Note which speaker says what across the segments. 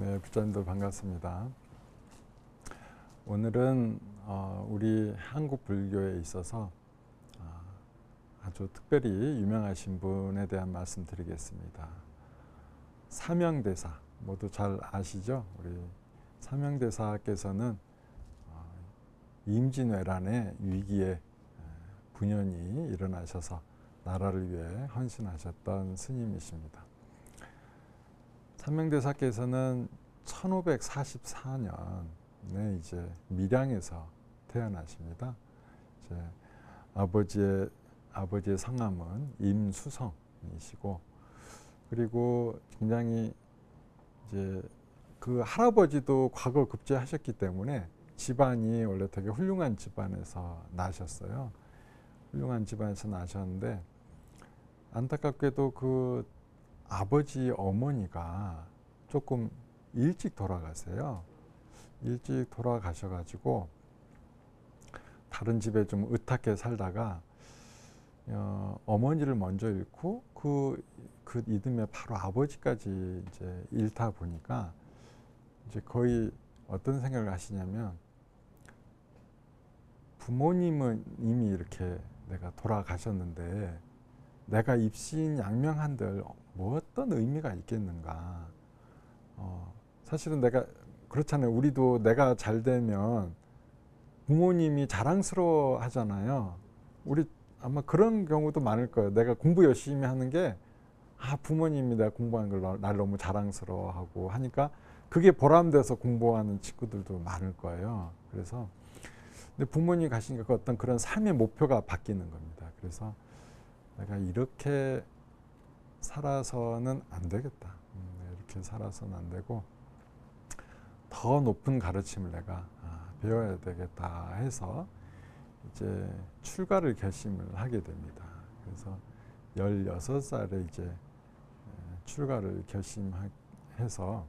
Speaker 1: 네, 부자님들 반갑습니다. 오늘은 어, 우리 한국 불교에 있어서 어, 아주 특별히 유명하신 분에 대한 말씀 드리겠습니다. 사명대사 모두 잘 아시죠? 우리 사명대사께서는 어, 임진왜란의 위기에 에, 분연히 일어나셔서 나라를 위해 헌신하셨던 스님이십니다. 삼명대사께서는 1544년에 이제 밀양에서 태어나십니다. 이제 아버지의 아버지의 성함은 임수성이시고 그리고 굉장히 이제 그 할아버지도 과거 급제하셨기 때문에 집안이 원래 되게 훌륭한 집안에서 나셨어요. 훌륭한 집안에서 나셨는데 안타깝게도 그 아버지 어머니가 조금 일찍 돌아가세요. 일찍 돌아가셔가지고 다른 집에 좀 의탁해 살다가 어, 어머니를 먼저 잃고 그, 그 이듬해 바로 아버지까지 이제 잃다 보니까 이제 거의 어떤 생각을 하시냐면 부모님은 이미 이렇게 내가 돌아가셨는데 내가 입신 양명한들 뭐 어떤 의미가 있겠는가. 어, 사실은 내가 그렇잖아요. 우리도 내가 잘 되면 부모님이 자랑스러워 하잖아요. 우리 아마 그런 경우도 많을 거예요. 내가 공부 열심히 하는 게 아, 부모님이 내가 공부하는 걸날 너무 자랑스러워 하고 하니까 그게 보람돼서 공부하는 친구들도 많을 거예요. 그래서 근데 부모님이 가시니까 그 어떤 그런 삶의 목표가 바뀌는 겁니다. 그래서 내가 이렇게 살아서는 안 되겠다. 음, 이렇게 살아서는 안 되고 더 높은 가르침을 내가 아, 배워야 되겠다 해서 이제 출가를 결심을 하게 됩니다. 그래서 16살에 이제 출가를 결심해서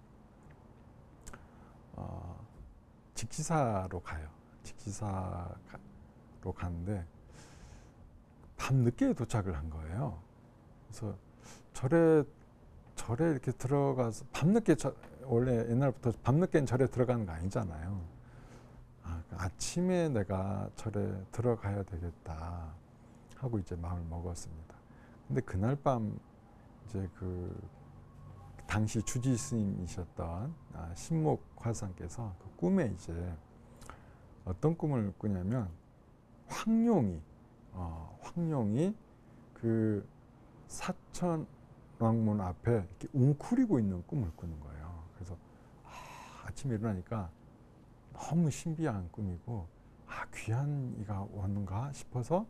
Speaker 1: 어, 직지사로 가요. 직지사로 가는데 밤 늦게 도착을 한 거예요. 그래서 절에 절에 이렇게 들어가서 밤늦게 저, 원래 옛날부터 밤늦게는 절에 들어가는 거 아니잖아요. 아, 그 아침에 내가 절에 들어가야 되겠다 하고 이제 마음을 먹었습니다. 근데 그날 밤 이제 그 당시 주지 스님이셨던 아, 신목 화상께서 그 꿈에 이제 어떤 꿈을 꾸냐면 황룡이 어, 황룡이 그 사천 왕문 앞에 이렇게 웅크리고 있는 꿈을 꾸는 거예요. 그래서 아, 아침에 일어나니까 너무 신비한 꿈이고 아 귀한 이가 오는가 싶어서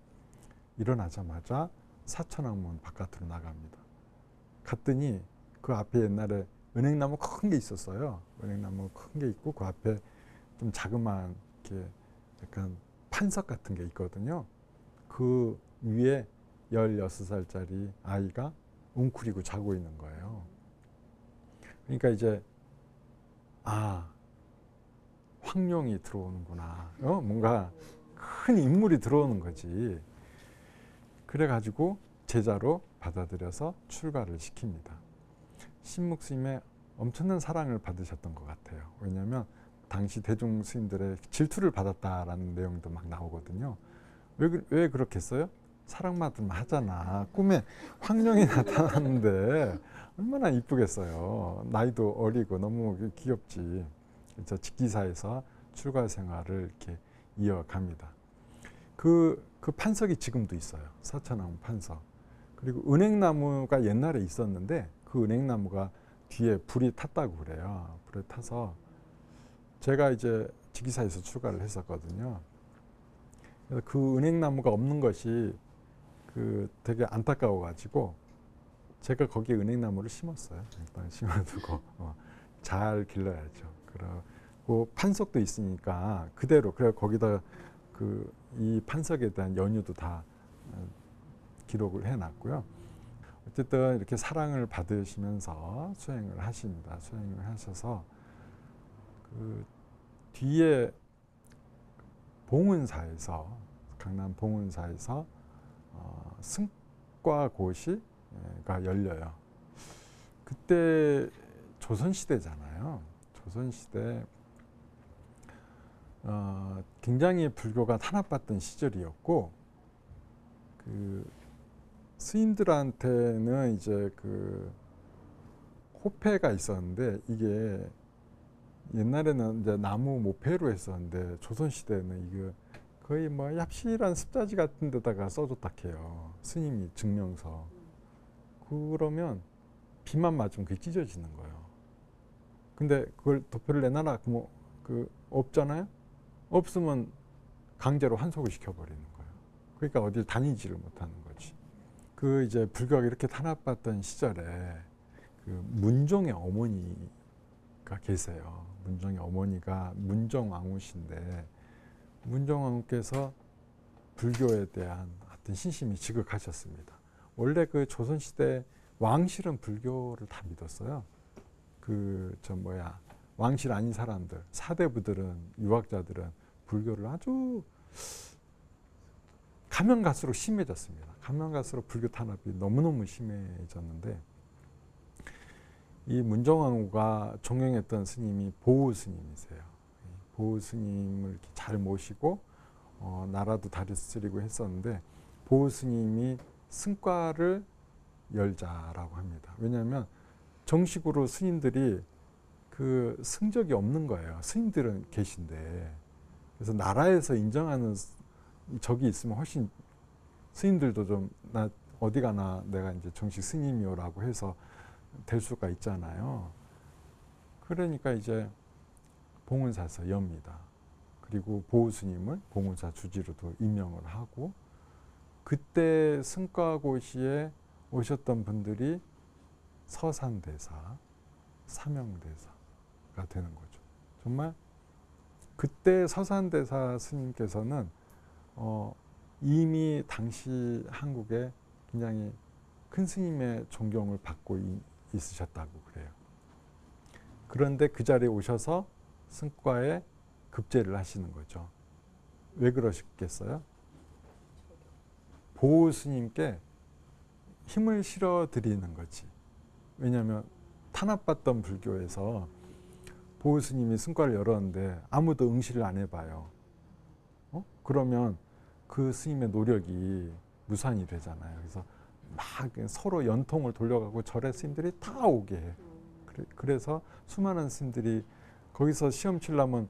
Speaker 1: 일어나자마자 사천왕문 바깥으로 나갑니다. 갔더니 그 앞에 옛날에 은행나무 큰 게 있었어요. 은행나무 큰 게 있고 그 앞에 좀 자그마한 이렇게 약간 판석 같은 게 있거든요. 그 위에 16살짜리 아이가 웅크리고 자고 있는 거예요. 그러니까 이제 아 황룡이 들어오는구나. 어? 뭔가 큰 인물이 들어오는 거지. 그래가지고 제자로 받아들여서 출가를 시킵니다. 신묵 스님의 엄청난 사랑을 받으셨던 것 같아요. 왜냐하면 당시 대중 스님들의 질투를 받았다라는 내용도 막 나오거든요. 왜, 왜 그렇겠어요? 사랑받으면 하잖아. 꿈에 황룡이 나타났는데 얼마나 이쁘겠어요. 나이도 어리고 너무 귀엽지. 그래서 직기사에서 출가 생활을 이렇게 이어갑니다. 그, 그 판석이 지금도 있어요. 사천왕 판석. 그리고 은행나무가 옛날에 있었는데 그 은행나무가 뒤에 불이 탔다고 그래요. 불에 타서 제가 이제 직기사에서 출가를 했었거든요. 그 은행나무가 없는 것이 그 되게 안타까워 가지고 제가 거기에 은행나무를 심었어요. 일단 심어두고 어, 잘 길러야죠. 그리고 판석도 있으니까 그대로 그래 거기다 그 이 판석에 대한 연유도 다 어, 기록을 해놨고요. 어쨌든 이렇게 사랑을 받으시면서 수행을 하십니다. 수행을 하셔서 그 뒤에 봉은사에서 강남 봉은사에서 어, 승과고시가 열려요. 그때 조선 시대잖아요. 조선 시대 어, 굉장히 불교가 탄압받던 시절이었고 그 스님들한테는 이제 그 호패가 있었는데 이게 옛날에는 이제 나무 모패로 했었는데 조선 시대는 이거 거의 뭐 얍실한 습자지 같은 데다가 써줬다 해요. 스님이 증명서. 그러면 비만 맞으면 그게 찢어지는 거예요. 근데 그걸 도표를 내놔라 그 뭐 그 없잖아요. 없으면 강제로 환속을 시켜버리는 거예요. 그러니까 어딜 다니지를 못하는 거지. 그 이제 불교가 이렇게 탄압받던 시절에 그 문종의 어머니가 계세요. 문종의 어머니가 문정왕후신데 문정왕후께서 불교에 대한 하여튼 신심이 지극하셨습니다. 원래 그 조선 시대 왕실은 불교를 다 믿었어요. 그 저 뭐야 왕실 아닌 사람들 사대부들은 유학자들은 불교를 아주 가면 갈수록 심해졌습니다. 가면 갈수록 불교 탄압이 너무너무 심해졌는데 이 문정왕후가 존경했던 스님이 보우 스님이세요. 이 보우 스님을 이렇게 잘 모시고 어, 나라도 다스리고 했었는데 보우 스님이 승과를 열자라고 합니다. 왜냐하면 정식으로 스님들이 그 승적이 없는 거예요. 스님들은 계신데 그래서 나라에서 인정하는 스- 적이 있으면 훨씬 스님들도 좀 나 어디 가나 내가 이제 정식 스님이요라고 해서 될 수가 있잖아요. 그러니까 이제 봉은사서 엽니다. 그리고 보우스님을 봉은사 주지로도 임명을 하고 그때 승과고시에 오셨던 분들이 서산대사, 사명대사가 되는 거죠. 정말 그때 서산대사 스님께서는 어, 이미 당시 한국에 굉장히 큰 스님의 존경을 받고 이- 있으셨다고 그래요. 그런데 그 자리에 오셔서 승과에 급제를 하시는 거죠. 왜 그러셨겠어요? 보호 스님께 힘을 실어 드리는 거지. 왜냐하면 탄압받던 불교에서 보호 스님이 승과를 열었는데 아무도 응시를 안 해봐요. 어? 그러면 그 스님의 노력이 무산이 되잖아요. 그래서 막 서로 연통을 돌려가고 절의 스님들이 다 오게 해. 그래- 그래서 수많은 스님들이 거기서 시험 치려면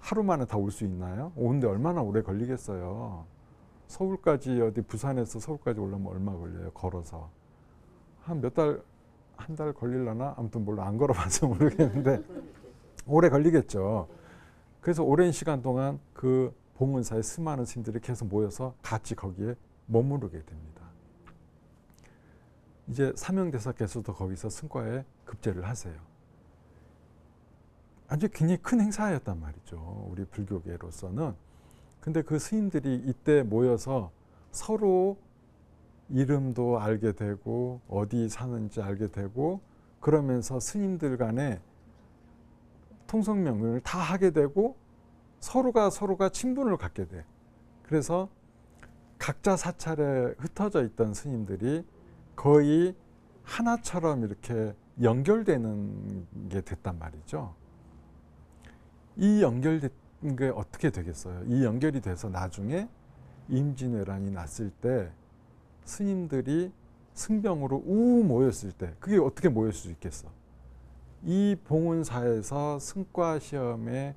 Speaker 1: 하루 만에 다 올 수 있나요? 오는데 얼마나 오래 걸리겠어요. 서울까지 어디 부산에서 서울까지 오려면 얼마 걸려요? 걸어서 한 몇 달 한 달 걸릴라나 아무튼 몰라 안 걸어봐서 모르겠는데 오래 걸리겠죠. 그래서 오랜 시간 동안 그 봉은사의 수많은 스님들이 계속 모여서 같이 거기에 머무르게 됩니다. 이제 사명대사께서도 거기서 승과에 급제를 하세요. 아주 굉장히 큰 행사였단 말이죠. 우리 불교계로서는. 근데 그 스님들이 이때 모여서 서로 이름도 알게 되고 어디 사는지 알게 되고 그러면서 스님들 간에 통성명을 다 하게 되고 서로가 서로가 친분을 갖게 돼. 그래서 각자 사찰에 흩어져 있던 스님들이 거의 하나처럼 이렇게 연결되는 게 됐단 말이죠. 이 연결된 게 어떻게 되겠어요? 이 연결이 돼서 나중에 임진왜란이 났을 때 스님들이 승병으로 우 모였을 때 그게 어떻게 모였을 수 있겠어? 이 봉은사에서 승과 시험에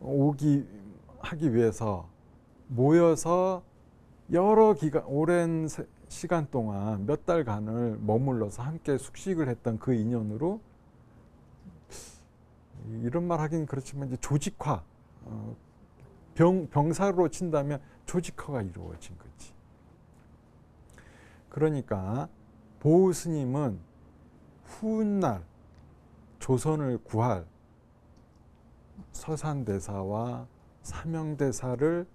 Speaker 1: 오기 하기 위해서 모여서 여러 기간 오랜 세- 시간 동안 몇 달간을 머물러서 함께 숙식을 했던 그 인연으로 이런 말 하긴 그렇지만 이제 조직화 어, 병 병사로 친다면 조직화가 이루어진 거지. 그러니까 보우 스님은 훗날 조선을 구할 서산대사와 사명대사를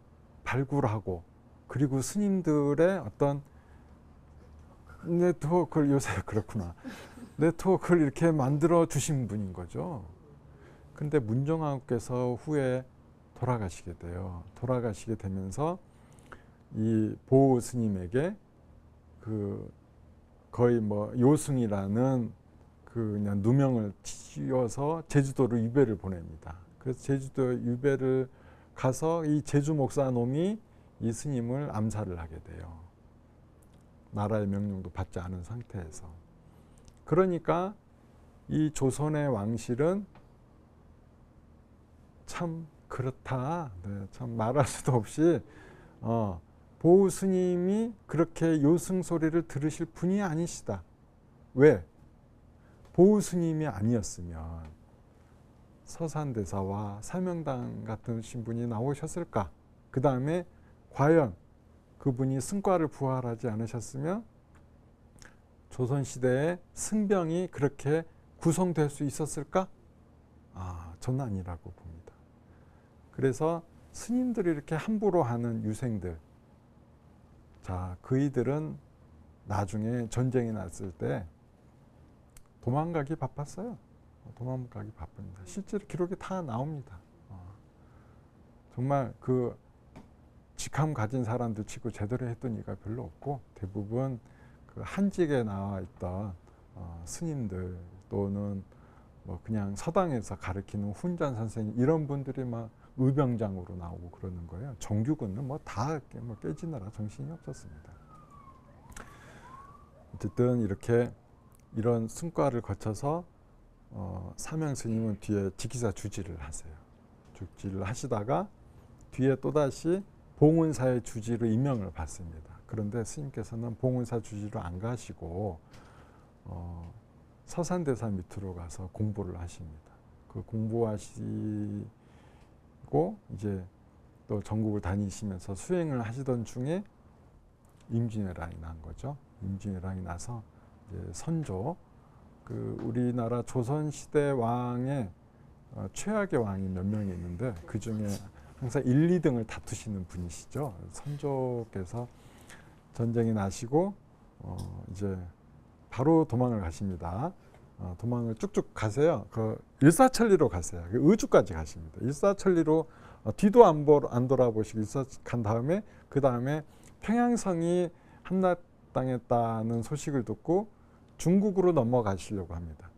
Speaker 1: 발굴하고 그리고 스님들의 어떤 네트워크를 요새 그렇구나 네트워크를 이렇게 만들어 주신 분인 거죠. 근데 문정왕후께서 후에 돌아가시게 돼요. 돌아가시게 되면서 이 보호 스님에게 그 거의 뭐 요승이라는 그 그냥 누명을 씌워서 제주도로 유배를 보냅니다. 그래서 제주도 유배를 가서 이 제주 목사 놈이 이 스님을 암살을 하게 돼요. 나라의 명령도 받지 않은 상태에서. 그러니까 이 조선의 왕실은 참 그렇다. 네, 참 말할 수도 없이 어, 보우 스님이 그렇게 요승 소리를 들으실 분이 아니시다. 왜? 보우 스님이 아니었으면 서산대사와 사명당 같은 신분이 나오셨을까? 그 다음에 과연 그분이 승과를 부활하지 않으셨으면 조선시대의 승병이 그렇게 구성될 수 있었을까? 아, 전 아니라고 봅니다. 그래서 스님들이 이렇게 함부로 하는 유생들, 자, 그이들은 나중에 전쟁이 났을 때 도망가기 바빴어요. 도망가기 바쁩니다. 실제로 기록이 다 나옵니다. 어. 정말 그 직함 가진 사람들 치고 제대로 했던 이가 별로 없고 대부분 그 한직에 나와 있던 어, 스님들 또는 뭐 그냥 서당에서 가르치는 훈전 선생님 이런 분들이 막 의병장으로 나오고 그러는 거예요. 정규군은 뭐다 뭐 깨지느라 정신이 없었습니다. 어쨌든 이렇게 이런 승과를 거쳐서 어, 사명 스님은 뒤에 지기사 주지를 하세요. 주지를 하시다가 뒤에 또다시 봉은사의 주지로 임명을 받습니다. 그런데 스님께서는 봉은사 주지로 안 가시고 어, 서산대사 밑으로 가서 공부를 하십니다. 그 공부하시 고 이제 또 전국을 다니시면서 수행을 하시던 중에 임진왜란이 난 거죠. 임진왜란이 나서 선조 그 우리나라 조선 시대 왕의 어, 최악의 왕이 몇 명이 있는데 그 중에 항상 1, 2등을 다투시는 분이시죠. 선조께서 전쟁이 나시고 어, 이제 바로 도망을 가십니다. 어, 도망을 쭉쭉 가세요. 그 일사천리로 가세요. 그 의주까지 가십니다. 일사천리로 어, 뒤도 안, 보, 안 돌아보시고 일사 간 다음에 그 다음에 평양성이 함락당했다는 소식을 듣고 중국으로 넘어가시려고 합니다.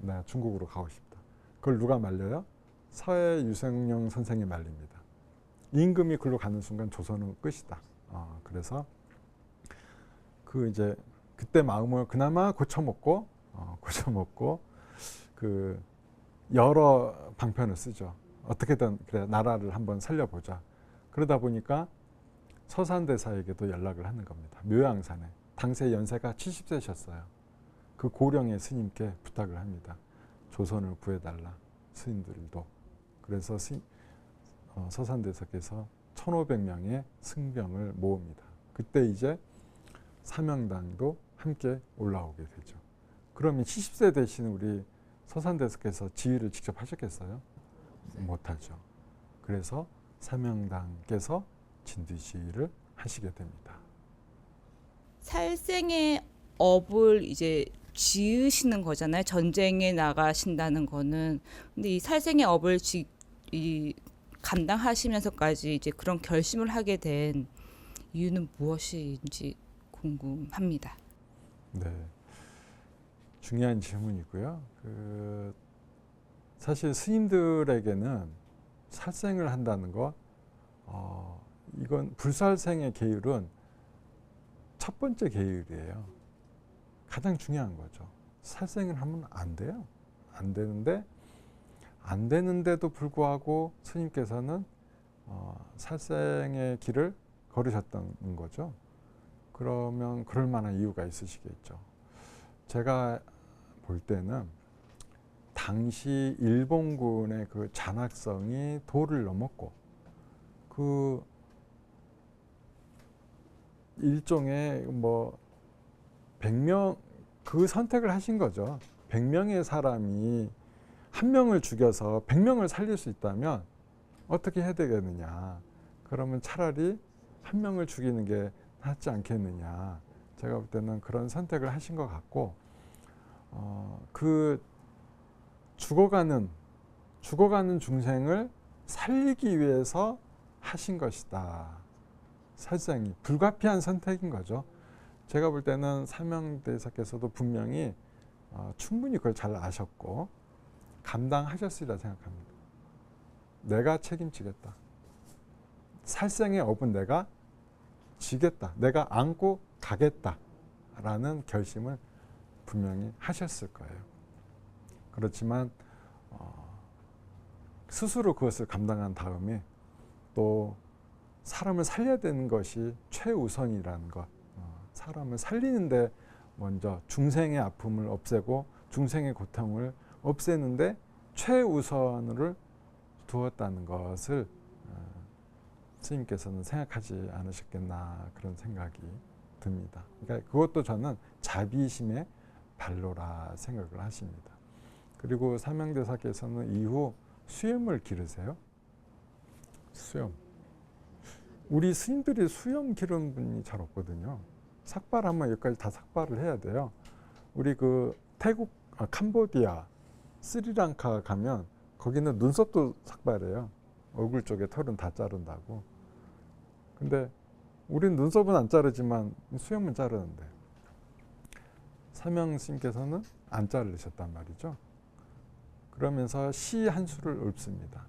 Speaker 1: 네, 중국으로 가고 싶다. 그걸 누가 말려요? 서해 유생영 선생이 말립니다. 임금이 글로 가는 순간 조선은 끝이다. 어, 그래서 그 이제 그때 마음을 그나마 고쳐먹고 어, 고쳐 먹고 그 여러 방편을 쓰죠. 어떻게든 그래 나라를 한번 살려보자. 그러다 보니까 서산대사에게도 연락을 하는 겁니다. 묘양산에 당시 연세가 70세셨어요. 그 고령의 스님께 부탁을 합니다. 조선을 구해달라 스님들도. 그래서 스, 어, 서산대사께서 1,500명의 승병을 모읍니다. 그때 이제 사명당도 함께 올라오게 되죠. 그러면 70세 되신 우리 서산대사께서 지휘를 직접 하셨겠어요? 못하죠. 그래서 사명당께서 진두지휘를 하시게 됩니다.
Speaker 2: 살생의 업을 이제 지으시는 거잖아요. 전쟁에 나가신다는 거는. 근데 이 살생의 업을 지, 이 감당하시면서까지 이제 그런 결심을 하게 된 이유는 무엇인지 궁금합니다.
Speaker 1: 네. 중요한 질문이고요. 그 사실 스님들에게는 살생을 한다는 거, 어, 이건 불살생의 계율은 첫 번째 계율이에요. 가장 중요한 거죠. 살생을 하면 안 돼요. 안 되는데 안 되는데도 불구하고 스님께서는 어, 살생의 길을 걸으셨던 거죠. 그러면 그럴 만한 이유가 있으시겠죠. 제가 볼 때는 당시 일본군의 그 잔악성이 도를 넘었고 그 일종의 뭐 100명 그 선택을 하신 거죠. 100명의 사람이 한 명을 죽여서 100명을 살릴 수 있다면 어떻게 해야 되겠느냐. 그러면 차라리 한 명을 죽이는 게 낫지 않겠느냐. 제가 볼 때는 그런 선택을 하신 것 같고, 어, 그 죽어가는, 죽어가는 중생을 살리기 위해서 하신 것이다. 살생이 불가피한 선택인 거죠. 제가 볼 때는 사명대사께서도 분명히 어, 충분히 그걸 잘 아셨고 감당하셨으리라 생각합니다. 내가 책임지겠다. 살생의 업은 내가 지겠다. 내가 안고 가겠다 라는 결심을 분명히 하셨을 거예요. 그렇지만 어, 스스로 그것을 감당한 다음에 또 사람을 살려야 되는 것이 최우선이라는 것. 어, 사람을 살리는데 먼저 중생의 아픔을 없애고 중생의 고통을 없애는데 최우선을 두었다는 것을 어, 스님께서는 생각하지 않으셨겠나 그런 생각이 듭니다. 그러니까 그것도 저는 자비심의 발로라 생각을 하십니다. 그리고 삼양대사께서는 이후 수염을 기르세요. 수염. 우리 스님들이 수염 기르는 분이 잘 없거든요. 삭발하면 여기까지 다 삭발을 해야 돼요. 우리 그 태국, 아, 캄보디아, 스리랑카 가면 거기는 눈썹도 삭발해요. 얼굴 쪽에 털은 다 자른다고. 근데 우린 눈썹은 안 자르지만 수염은 자르는데 사명 스님께서는 안 자르셨단 말이죠. 그러면서 시 한 수를 읊습니다.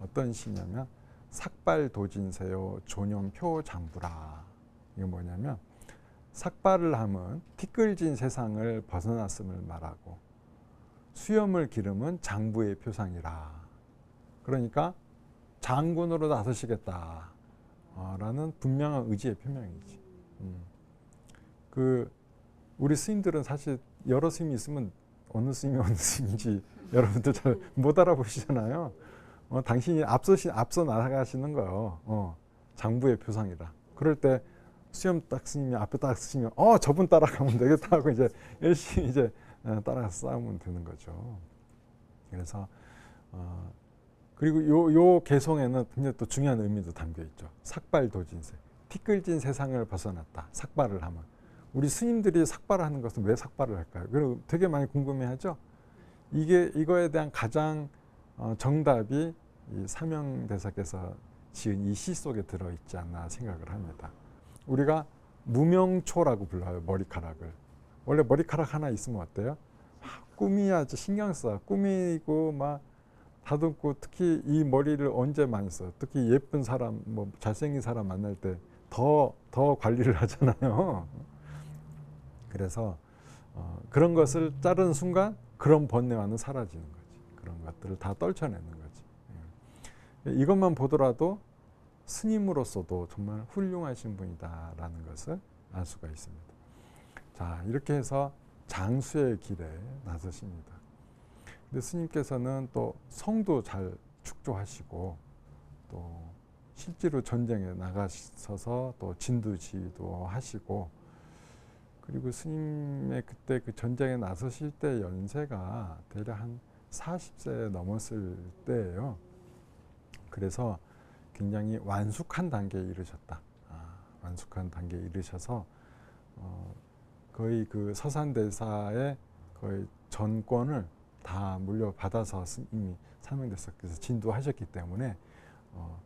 Speaker 1: 어떤 시냐면 삭발 도진세요 존용표 장부라. 이게 뭐냐면 삭발을 하면 티끌진 세상을 벗어났음을 말하고 수염을 기르면 장부의 표상이라. 그러니까 장군으로 나서시겠다. 어, 라는 분명한 의지의 표명이지. 음. 그 우리 스님들은 사실 여러 스님이 있으면 어느 스님이 어느 스님인지 여러분들 잘 못 알아보시잖아요. 어, 당신이 앞서 앞서 나가시는 거요. 어, 장부의 표상이라. 그럴 때 수염 딱 스님이 앞에 딱 쓰시면 어 저분 따라가면 되겠다 하고 이제 열심히 이제 어, 따라가서 싸우면 되는 거죠. 그래서 어, 그리고 요, 요 개성에는 굉장히 또 중요한 의미도 담겨 있죠. 삭발 도진세. 티끌진 세상을 벗어났다. 삭발을 하면. 우리 스님들이 삭발을 하는 것은 왜 삭발을 할까요? 그리고 되게 많이 궁금해하죠. 이게 이거에 대한 가장 어, 정답이 이 사명대사께서 지은 이 시 속에 들어 있지 않나 생각을 합니다. 우리가 무명초라고 불러요 머리카락을. 원래 머리카락 하나 있으면 어때요? 막 꾸미야지 신경 써. 꾸미고 막 다듬고 특히 이 머리를 언제 많이 써. 특히 예쁜 사람, 뭐 잘생긴 사람 만날 때 더더 관리를 하잖아요. 그래서 어, 그런 것을 자르는 순간 그런 번뇌와는 사라지는 거지. 그런 것들을 다 떨쳐내는 거지. 예. 이것만 보더라도 스님으로서도 정말 훌륭하신 분이다라는 것을 알 수가 있습니다. 자, 이렇게 해서 장수의 길에 나서십니다. 근데 스님께서는 또 성도 잘 축조하시고 또 실제로 전쟁에 나가셔서 또 진두지휘도 하시고 그리고 스님의 그때 그 전쟁에 나서실 때 연세가 대략 한 40세 넘었을 때예요. 그래서 굉장히 완숙한 단계에 이르셨다. 아, 완숙한 단계에 이르셔서 어, 거의 그 서산대사의 거의 전권을 다 물려받아서 이미 사명대사께서 진두하셨기 때문에 어,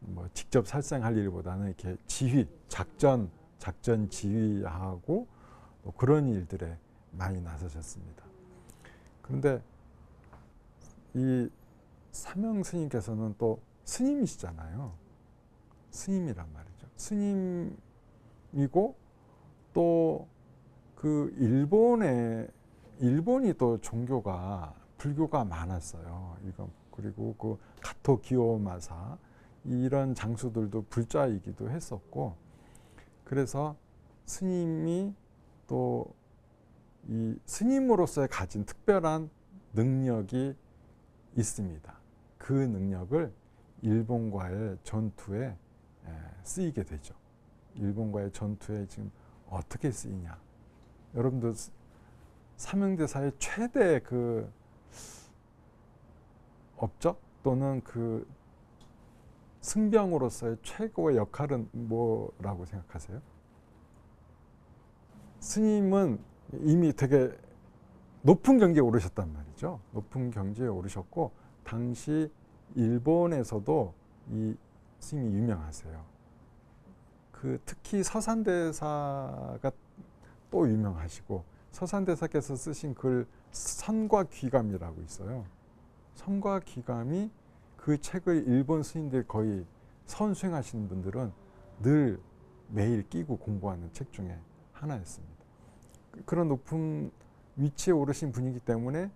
Speaker 1: 뭐 직접 살생할 일보다는 이렇게 지휘, 작전, 작전 지휘하고 뭐 그런 일들에 많이 나서셨습니다. 그런데 이 사명 스님께서는 또 스님이시잖아요. 스님이란 말이죠. 스님이고 또 그 일본의 일본이 또 종교가 불교가 많았어요. 이거 그리고 그 가토 기요마사 이런 장수들도 불자이기도 했었고 그래서 스님이 또 이 스님으로서의 가진 특별한 능력이 있습니다. 그 능력을 일본과의 전투에 쓰이게 되죠. 일본과의 전투에 지금 어떻게 쓰이냐? 여러분들 삼형대사의 최대 그 업적 또는 그 승병으로서의 최고의 역할은 뭐라고 생각하세요? 스님은 이미 되게 높은 경지에 오르셨단 말이죠. 높은 경지에 오르셨고 당시 일본에서도 이 스님이 유명하세요. 그 특히 서산대사가 또 유명하시고 서산대사께서 쓰신 글 선과 귀감이라고 있어요. 선과 귀감이 그 책을 일본 스님들 거의 선수행하시는 분들은 늘 매일 끼고 공부하는 책 중에 하나였습니다. 그- 그런 높은 위치에 오르신 분이기 때문에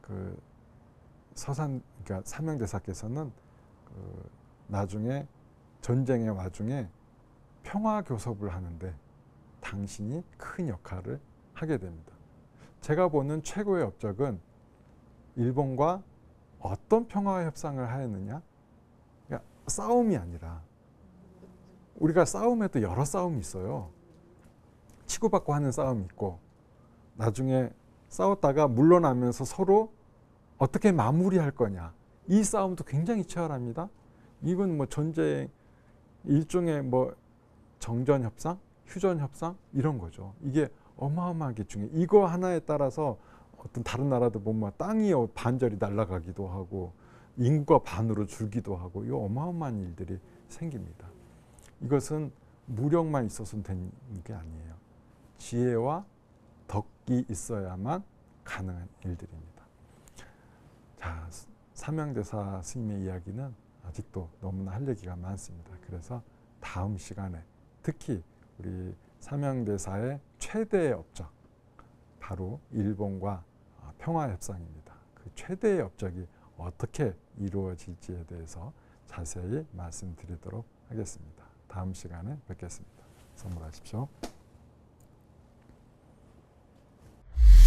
Speaker 1: 그 서산 그러니까 사명대사께서는 그 나중에 전쟁의 와중에 평화 교섭을 하는데 당신이 큰 역할을 하게 됩니다. 제가 보는 최고의 업적은 일본과 어떤 평화 협상을 하였느냐? 그러니까 싸움이 아니라 우리가 싸움에도 여러 싸움이 있어요. 치고받고 하는 싸움이 있고 나중에 싸웠다가 물러나면서 서로 어떻게 마무리할 거냐. 이 싸움도 굉장히 치열합니다. 이건 뭐 전쟁 일종의 뭐 정전 협상, 휴전 협상 이런 거죠. 이게 어마어마하게 중요해. 이거 하나에 따라서 어떤 다른 나라도 보면 땅이 어- 반절이 날아가기도 하고 인구가 반으로 줄기도 하고 이 어마어마한 일들이 생깁니다. 이것은 무력만 있어서는 되는 게 아니에요. 지혜와 덕이 있어야만 가능한 일들입니다. 자, 삼양대사 스님의 이야기는 아직도 너무나 할 얘기가 많습니다. 그래서 다음 시간에 특히 우리 삼양대사의 최대의 업적 바로 일본과 아, 평화 협상입니다. 그 최대의 업적이 어떻게 이루어질지에 대해서 자세히 말씀드리도록 하겠습니다. 다음 시간에 뵙겠습니다. 선물하십시오.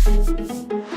Speaker 1: Thank you.